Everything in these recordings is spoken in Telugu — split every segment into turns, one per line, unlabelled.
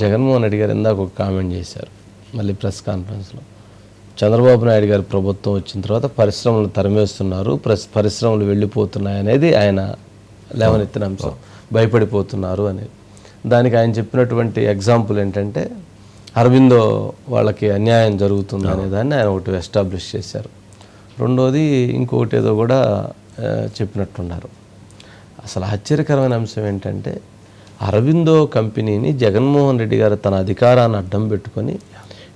జగన్మోహన్ రెడ్డి గారు ఇందాక ఒక కామెంట్ చేశారు మళ్ళీ ప్రెస్ కాన్ఫరెన్స్లో చంద్రబాబు నాయుడు గారి ప్రభుత్వం వచ్చిన తర్వాత పరిశ్రమలు తరిమేస్తున్నారు ప్రెస్ పరిశ్రమలు వెళ్ళిపోతున్నాయి అనేది ఆయన లేవనెత్తిన అంశం. భయపడిపోతున్నారు అనేది. దానికి ఆయన చెప్పినటువంటి ఎగ్జాంపుల్ ఏంటంటే అరవిందో వాళ్ళకి అన్యాయం జరుగుతుంది అనే దాన్ని ఆయన ఒకటి ఎస్టాబ్లిష్ చేశారు. రెండోది ఇంకొకటి ఏదో కూడా చెప్పినట్టున్నారు. అసలు ఆశ్చర్యకరమైన అంశం ఏంటంటే అరవిందో కంపెనీని జగన్మోహన్ రెడ్డి గారు తన అధికారాన్ని అడ్డం పెట్టుకొని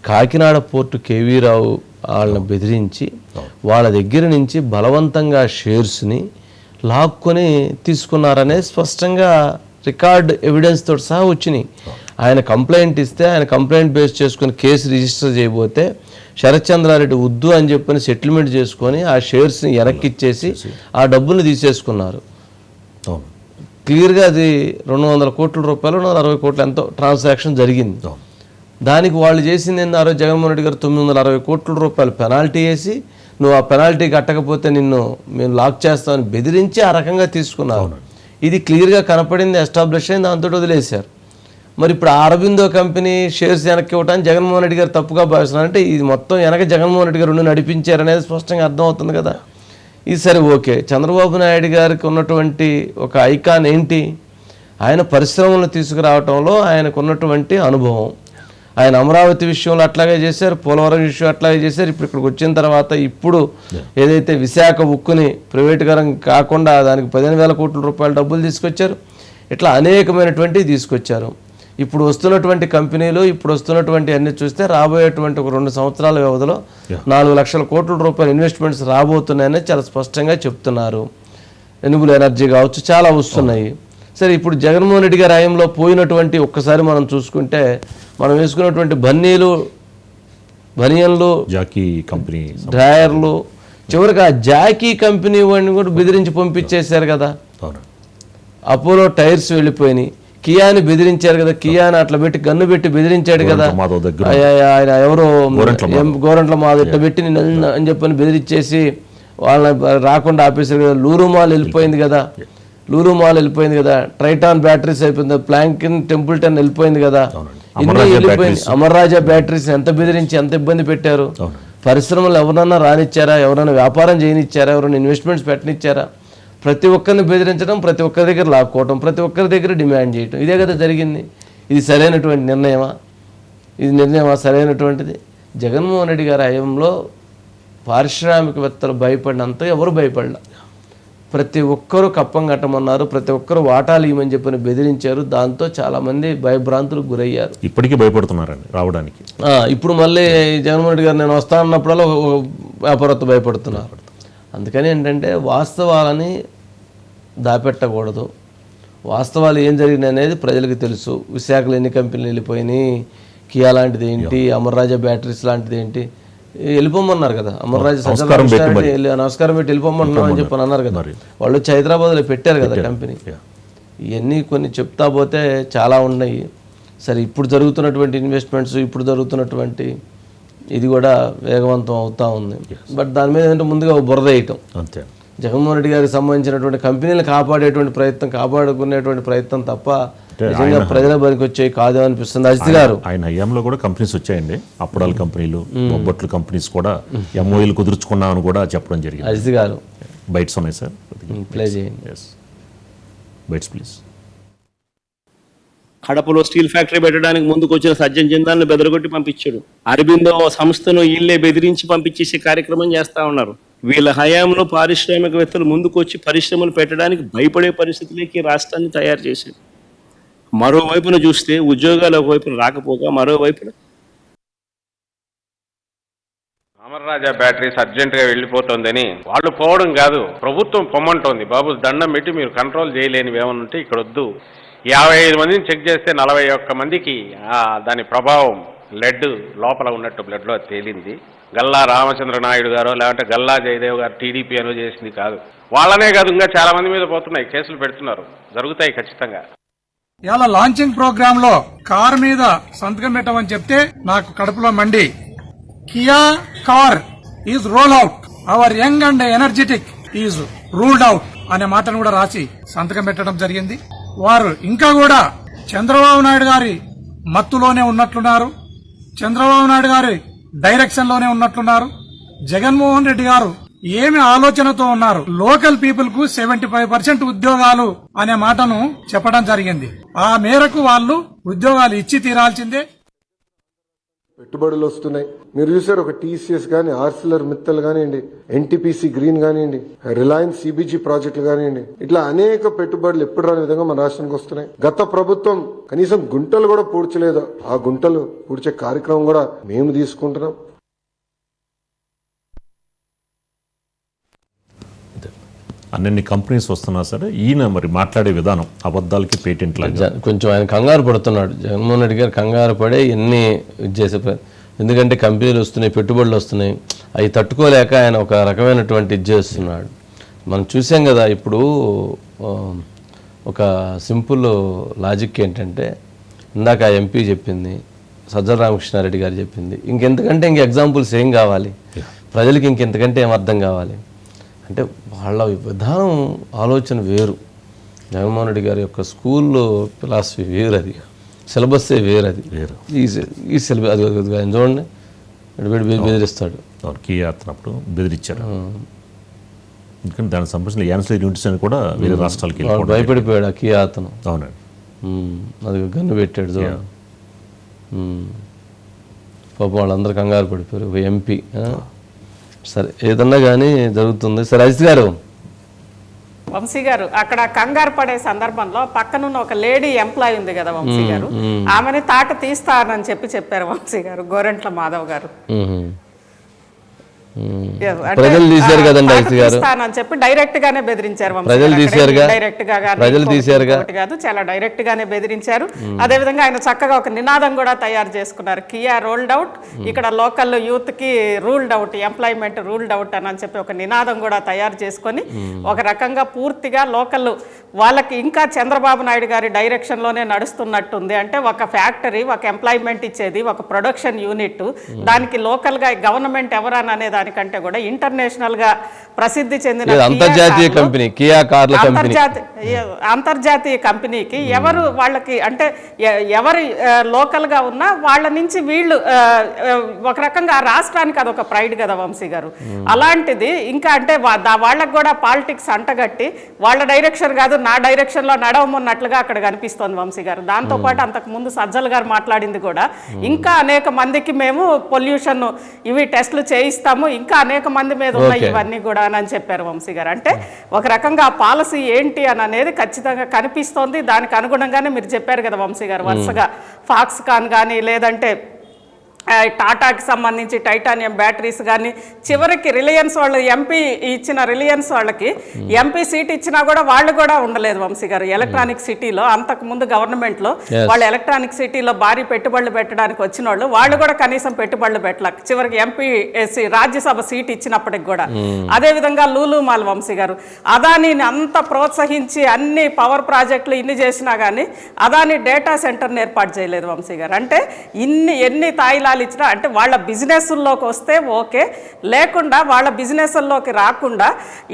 కాకినాడ పోర్టు కేవీ రావు వాళ్ళని బెదిరించి వాళ్ళ దగ్గర నుంచి బలవంతంగా షేర్స్ని లాక్కొని తీసుకున్నారనే స్పష్టంగా రికార్డ్ ఎవిడెన్స్ తోటి సహా వచ్చినాయి. ఆయన కంప్లైంట్ ఇస్తే ఆయన కంప్లైంట్ బేస్ చేసుకుని కేసు రిజిస్టర్ చేయబోతే శరత్ చంద్రారెడ్డి వద్దు అని చెప్పని సెటిల్మెంట్ చేసుకొని ఆ షేర్స్ని వెనక్కిచ్చేసి ఆ డబ్బులు తీసేసుకున్నారు. క్లియర్గా అది రెండు వందల కోట్ల రూపాయలు రెండు వందల అరవై కోట్ల ఎంతో ట్రాన్సాక్షన్ జరిగింది. దానికి వాళ్ళు చేసింది ఏంది? ఆ రోజు జగన్మోహన్ రెడ్డి గారు తొమ్మిది వందల అరవై కోట్ల రూపాయలు పెనాల్టీ వేసి నువ్వు ఆ పెనాల్టీ కట్టకపోతే నిన్ను మేము లాక్ చేస్తామని బెదిరించి ఆ రకంగా తీసుకున్నారు. ఇది క్లియర్గా కనపడింది ఎస్టాబ్లిష్ అయింది దాంతో వదిలేశారు. మరి ఇప్పుడు అరబిందో కంపెనీ షేర్స్ వెనక్కి ఇవ్వడానికి జగన్మోహన్ రెడ్డి గారు తప్పుగా భావిస్తున్నారు అంటే ఇది మొత్తం వెనక జగన్మోహన్ రెడ్డి గారు ఉండి నడిపించారనేది స్పష్టంగా అర్థమవుతుంది కదా. ఇది సరే ఓకే. చంద్రబాబు నాయుడు గారికి ఉన్నటువంటి ఒక ఐకాన్ ఏంటి? ఆయన పరిశ్రమలను తీసుకురావటంలో ఆయనకు ఉన్నటువంటి అనుభవం. ఆయన అమరావతి విషయంలో అట్లాగే చేశారు పోలవరం విషయం అట్లాగే చేశారు. ఇప్పుడు ఇక్కడికి వచ్చిన తర్వాత ఇప్పుడు ఏదైతే విశాఖ ఉక్కుని ప్రైవేటుకరం కాకుండా దానికి పదిహేను వేల కోట్ల రూపాయల డబ్బులు తీసుకొచ్చారు ఇట్లా అనేకమైనటువంటివి తీసుకొచ్చారు. ఇప్పుడు వస్తున్నటువంటి కంపెనీలు ఇప్పుడు వస్తున్నటువంటి అన్ని చూస్తే రాబోయేటువంటి ఒక రెండు సంవత్సరాల వ్యవధిలో నాలుగు లక్షల కోట్ల రూపాయల ఇన్వెస్ట్మెంట్స్ రాబోతున్నాయని చాలా స్పష్టంగా చెప్తున్నారు. రెన్యూబుల్ ఎనర్జీ కావచ్చు చాలా వస్తున్నాయి. సరే ఇప్పుడు జగన్మోహన్ రెడ్డి గారి హయాంలో పోయినటువంటి ఒక్కసారి మనం చూసుకుంటే మనం వేసుకున్నటువంటి బన్నీలు బనియన్లు
జాకీ కంపెనీ
డ్రాయర్లు చివరికి ఆ జాకీ కంపెనీ వాడిని కూడా బెదిరించి పంపించేశారు కదా. అపోలో టైర్స్ వెళ్ళిపోయినాయి. కియాని బెదిరించారు కదా కియాని అట్లా పెట్టి గన్ను పెట్టి బెదిరించాడు కదా.
మాధవ్
ఆయన ఎవరో
గోరంట్ల
మాది ఇట్లా పెట్టి నేను అని చెప్పని బెదిరించేసి వాళ్ళని రాకుండా ఆపేశారు కదా. లూరు మాల్ వెళ్ళిపోయింది కదా. లూరు మాల్ వెళ్ళిపోయింది కదా. ట్రైటాన్ బ్యాటరీస్ అయిపోయింది ప్లాంకిన్ టెంపుల్టన్ వెళ్ళిపోయింది కదా. ఇన్ని వెళ్ళిపోయింది. అమర్రాజా బ్యాటరీస్ ఎంత బెదిరించి ఎంత ఇబ్బంది పెట్టారు. పరిశ్రమలు ఎవరన్నా రానిచ్చారా? ఎవరైనా వ్యాపారం చేయనిచ్చారా? ఎవరైనా ఇన్వెస్ట్మెంట్స్ పెట్టనిచ్చారా? ప్రతి ఒక్కరిని బెదిరించడం ప్రతి ఒక్కరి దగ్గర లాక్కోవటం ప్రతి ఒక్కరి దగ్గర డిమాండ్ చేయటం. ఇదే కదా జరిగింది. ఇది సరైనటువంటి నిర్ణయమా? ఇది నిర్ణయమా? సరైనటువంటిది? జగన్మోహన్ రెడ్డి గారి హయాంలో పారిశ్రామికవేత్తలు భయపడినంత ఎవరు భయపడలా? ప్రతి ఒక్కరూ కప్పం కట్టమన్నారు ప్రతి ఒక్కరు వాటాలు ఇవ్వమని చెప్పని బెదిరించారు. దాంతో చాలామంది భయభ్రాంతులకు గురయ్యారు.
ఇప్పటికీ భయపడుతున్నారండి రావడానికి.
ఇప్పుడు మళ్ళీ జగన్మోహన్ రెడ్డి గారు నేను వస్తా అన్నప్పుడల్లా ఒక- ఒక వ్యాపారత్తు భయపడుతున్నారు. అందుకని ఏంటంటే వాస్తవాలని దాపెట్టకూడదు. వాస్తవాలు ఏం జరిగినాయి అనేది ప్రజలకు తెలుసు. విశాఖలో ఎన్ని కంపెనీలు వెళ్ళిపోయినాయి? కియా లాంటిది ఏంటి? అమర్రాజా బ్యాటరీస్ లాంటిది ఏంటి? వెళ్ళిపోమన్నారు కదా. అమర్రాజా వెళ్ళి, నమస్కారం పెట్టి వెళ్ళిపోమంటున్నాం అని చెప్పని అన్నారు కదా. వాళ్ళు వచ్చి హైదరాబాద్లో పెట్టారు కదా కంపెనీ. ఇవన్నీ కొన్ని చెప్తా పోతే చాలా ఉన్నాయి. సరే ఇప్పుడు జరుగుతున్నటువంటి ఇన్వెస్ట్మెంట్స్ ఇప్పుడు జరుగుతున్నటువంటి ఇది కూడా వేగవంతం అవుతా ఉంది. బట్ దాని మీద ఏంటంటే ముందుగా ఒక బురద వేయటం.
అంతే.
జగన్మోహన్ రెడ్డి గారికి సంబంధించినటువంటి కంపెనీలు కాపాడేటువంటి ప్రయత్నం కాపాడుకునేటువంటి ప్రయత్నం తప్ప నిజంగా ప్రజల బరికి వచ్చేవి కాదు అనిపిస్తుంది. అజిత్ గారు.
ఆయన హయాంలో కూడా కంపెనీస్ వచ్చాయండి. అప్పడాల కంపెనీలు బొబ్బట్లు కంపెనీస్ కూడా ఎంఓఈలు కుదుర్చుకున్నామని కూడా చెప్పడం జరిగింది.
అజిత్ గారు.
బైట్స్ ఉన్నాయి సార్.
ప్లే చేయండి.
Bites please.
కడపలో స్టీల్ ఫ్యాక్టరీ పెట్టడానికి ముందుకు వచ్చిన సజ్జన్ జిందాల్ని బెదరగొట్టి పంపించాడు. అరబిందో సంస్థను వీళ్ళే బెదిరించి పంపించేసే కార్యక్రమం చేస్తా ఉన్నారు. వీళ్ళ హయాంలో పారిశ్రామికవేత్తలు ముందుకు వచ్చి పరిశ్రమలు పెట్టడానికి భయపడే పరిస్థితులకి రాష్ట్రాన్ని తయారు చేశారు. మరోవైపున చూస్తే ఉద్యోగాలు ఒకవైపున రాకపోగా మరోవైపున
అమర్రాజా బ్యాటరీస్ అర్జెంటుగా వెళ్ళిపోతుందని వాళ్ళు పోవడం కాదు ప్రభుత్వం పొమ్మంటోంది. బాబు దండం పెట్టి మీరు కంట్రోల్ చేయలేనివి ఏమైనా ఉంటే ఇక్కడ వద్దు. యాభై ఐదు మందిని చెక్ చేస్తే నలభై ఒక్క మందికి దాని ప్రభావం లెడ్ లోపల ఉన్నట్టు బ్లడ్లో తేలింది. గల్లా రామచంద్ర నాయుడు గారో లేదంటే గల్లా జయదేవ్ గారు టీడీపీ అనో చేసింది కాదు. వాళ్ళనే కాదు ఇంకా చాలా మంది మీద పోతున్నాయి కేసులు పెడుతున్నారు. జరుగుతాయి ఖచ్చితంగా.
ఇలా లాంచింగ్ ప్రోగ్రామ్లో కార్ మీద సంతకం పెట్టమని చెప్తే నాకు కడుపులో మండి. Kia car is roll out. Our young and energetic is ruled out అనే మాటను కూడా రాసి సంతకం పెట్టడం జరిగింది. వారు ఇంకా కూడా చంద్రబాబు నాయుడు గారి మత్తులోనే ఉన్నట్లున్నారు. చంద్రబాబు నాయుడు గారి డైరెక్షన్లోనే ఉన్నట్లున్నారు. జగన్మోహన్ రెడ్డి గారు ఏమి ఆలోచనతో ఉన్నారు? లోకల్ పీపుల్కు సెవెంటీ ఫైవ్ పర్సెంట్ ఉద్యోగాలు అనే మాటను చెప్పడం జరిగింది. ఆ మేరకు వాళ్ళు ఉద్యోగాలు ఇచ్చి తీరాల్సిందే.
పెట్టుబడులు వస్తున్నాయి. మీరు చూసారు ఒక టీసీఎస్ కానీ ఆర్సిలర్ మిత్తల్ కానివ్వండి ఎన్టీపీసీ గ్రీన్ కానివ్వండి రిలయన్స్ సిబిజీ ప్రాజెక్టులు కానివ్వండి ఇట్లా అనేక పెట్టుబడులు ఎప్పుడు రాని విధంగా మన రాష్ట్రానికి వస్తున్నాయి. గత ప్రభుత్వం కనీసం గుంటలు కూడా పూడ్చలేదు. ఆ గుంటలు పూడ్చే కార్యక్రమం కూడా మేము తీసుకుంటున్నాం.
అన్ని కంపెనీస్ వస్తున్నా సరే ఈయన మరి మాట్లాడే విధానం అబద్ధాలకి పేటెంట్
కొంచెం ఆయన కంగారు పడుతున్నాడు. జగన్మోహన్ రెడ్డి గారు కంగారు పడే ఎన్ని ఇది చేసే ఎందుకంటే కంపెనీలు వస్తున్నాయి పెట్టుబడులు వస్తున్నాయి. అవి తట్టుకోలేక ఆయన ఒక రకమైనటువంటి ఇది చేస్తున్నాడు. మనం చూసాం కదా ఇప్పుడు ఒక సింపుల్ లాజిక్ ఏంటంటే ఇందాక ఆ ఎంపీ చెప్పింది సజ్జల రామకృష్ణారెడ్డి గారు చెప్పింది ఇంకెంతకంటే ఇంక ఎగ్జాంపుల్స్ ఏం కావాలి? ప్రజలకి ఇంకెంతకంటే ఏం అర్థం కావాలి? అంటే వాళ్ళ విధానం ఆలోచన వేరు. జగన్మోహన్ రెడ్డి గారి యొక్క స్కూల్లో ఫిలాసఫీ వేరు అది. సిలబస్సే వేరు అది.
వేరు.
ఈ సిలబస్ అది ఆయన చూడండి. ఇటు వీడు బె- బెదిరిస్తాడు.
కీ యాత్రప్పుడు బెదిరించారు ఎందుకంటే దానికి సంబంధించిన యాన్సర్ యూనిట్స్ అని కూడా వేరే రాష్ట్రాలకి
భయపడిపోయాడు ఆ కీ అతను
అవునండి.
అది గన్ను పెట్టాడు చూడండి. పాపం వాళ్ళందరూ కంగారు పడిపోయారు. ఒక ఎంపీ? సరే ఏదన్నా కానీ జరుగుతుంది. సరే అజిత్ గారు.
వంశీ గారు అక్కడ కంగారు పడే సందర్భంలో పక్కనున్న ఒక లేడీ ఎంప్లాయ్ ఉంది కదా వంశీ గారు. ఆమెని తాట తీస్తానని చెప్పి చెప్పారు వంశీ గారు గోరెంట్ల మాధవ్ గారు.
ప్రజలు తీశారు కదండి ఐసీ గారు.
తీస్తానని చెప్పి డైరెక్ట్ గానే బెదిరించారు
ప్రజలు తీశారుగా.
డైరెక్ట్గా
ప్రజలు.
ఇంకొకటి కాదు చాలా డైరెక్ట్ గానే బెదిరించారు. అదే విధంగా ఆయన చక్కగా ఒక నినాదం కూడా తయారు చేసుకున్నారు. Kia rolled out. ఇక్కడ లోకల్ యూత్కి ruled out employment ruled out అని చెప్పి ఒక నినాదం కూడా తయారు చేసుకొని ఒక రకంగా పూర్తిగా లోకల్ వాళ్ళకి ఇంకా చంద్రబాబు నాయుడు గారి డైరెక్షన్లోనే నడుస్తున్నట్టుంది. అంటే ఒక ఫ్యాక్టరీ ఒక ఎంప్లాయ్మెంట్ ఇచ్చేది ఒక ప్రొడక్షన్ యూనిట్. దానికి లోకల్గా గవర్నమెంట్ ఎవరని అనే దానికంటే కూడా ఇంటర్నేషనల్గా ప్రసిద్ధి చెందిన
అంతర్జాతీయ కంపెనీ కియా కార్ల
అంతర్జాతీయ అంతర్జాతీయ కంపెనీకి ఎవరు వాళ్ళకి అంటే ఎవరు లోకల్గా ఉన్నా వాళ్ళ నుంచి వీళ్ళు ఒక రకంగా ఆ రాష్ట్రానికి అదొక ప్రైడ్ కదా వంశీ గారు. అలాంటిది ఇంకా అంటే వాళ్ళకి కూడా పాలిటిక్స్ అంటగట్టి వాళ్ళ డైరెక్షన్ కాదు నా డైరెక్షన్లో నడవమన్నట్లుగా అక్కడ కనిపిస్తోంది వంశీ గారు. దాంతో పాటు అంతకు ముందు సజ్జల గారు మాట్లాడింది కూడా ఇంకా అనేక మందికి మేము పొల్యూషన్ ఇవి టెస్టులు చేయిస్తాము ఇంకా అనేక మంది మీద ఉన్నాయి. ఇవన్నీ కూడా అని చెప్పారు వంశీ గారు. అంటే ఒక రకంగా ఆ పాలసీ ఏంటి అని అనేది ఖచ్చితంగా కనిపిస్తోంది. దానికి అనుగుణంగానే మీరు చెప్పారు కదా వంశీ గారు వరుసగా ఫాక్స్కాన్ కానీ లేదంటే టాటాకి సంబంధించి టైటానియం బ్యాటరీస్ కానీ చివరికి రిలయన్స్ వాళ్ళు ఎంపీ ఇచ్చిన రిలయన్స్ వాళ్ళకి ఎంపీ సీట్ ఇచ్చినా కూడా వాళ్ళు కూడా ఉండలేదు వంశీ గారు. ఎలక్ట్రానిక్ సిటీలో అంతకు ముందు గవర్నమెంట్లో
Yes.
వాళ్ళు ఎలక్ట్రానిక్ సిటీలో భారీ పెట్టుబడులు పెట్టడానికి వచ్చిన వాళ్ళు వాళ్ళు కూడా కనీసం పెట్టుబడులు పెట్టలే. చివరికి ఎంపీ రాజ్యసభ సీట్ ఇచ్చినప్పటికి కూడా. అదే విధంగా లూలు మాల్ వంశీ గారు అదానీని అంత ప్రోత్సహించి అన్ని పవర్ ప్రాజెక్టులు ఇన్ని చేసినా కానీ అదాని డేటా సెంటర్ని ఏర్పాటు చేయలేదు వంశీ గారు. అంటే ఇన్ని ఎన్ని తాయిలాలు ఇచ్చినా అంటే వాళ్ళ బిజినెస్ల్లోకి వస్తే ఓకే లేకుండా వాళ్ళ బిజినెస్ల్లోకి రాకుండా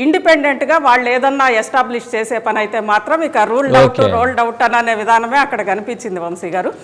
ఇండిపెండెంట్గా వాళ్ళు ఏదన్నా ఎస్టాబ్లిష్ చేసే పని అయితే మాత్రం ఇక రూల్డ్ అవుట్. రోల్డ్ అవుట్ అనే విధానమే అక్కడ కనిపించింది వంశీ గారు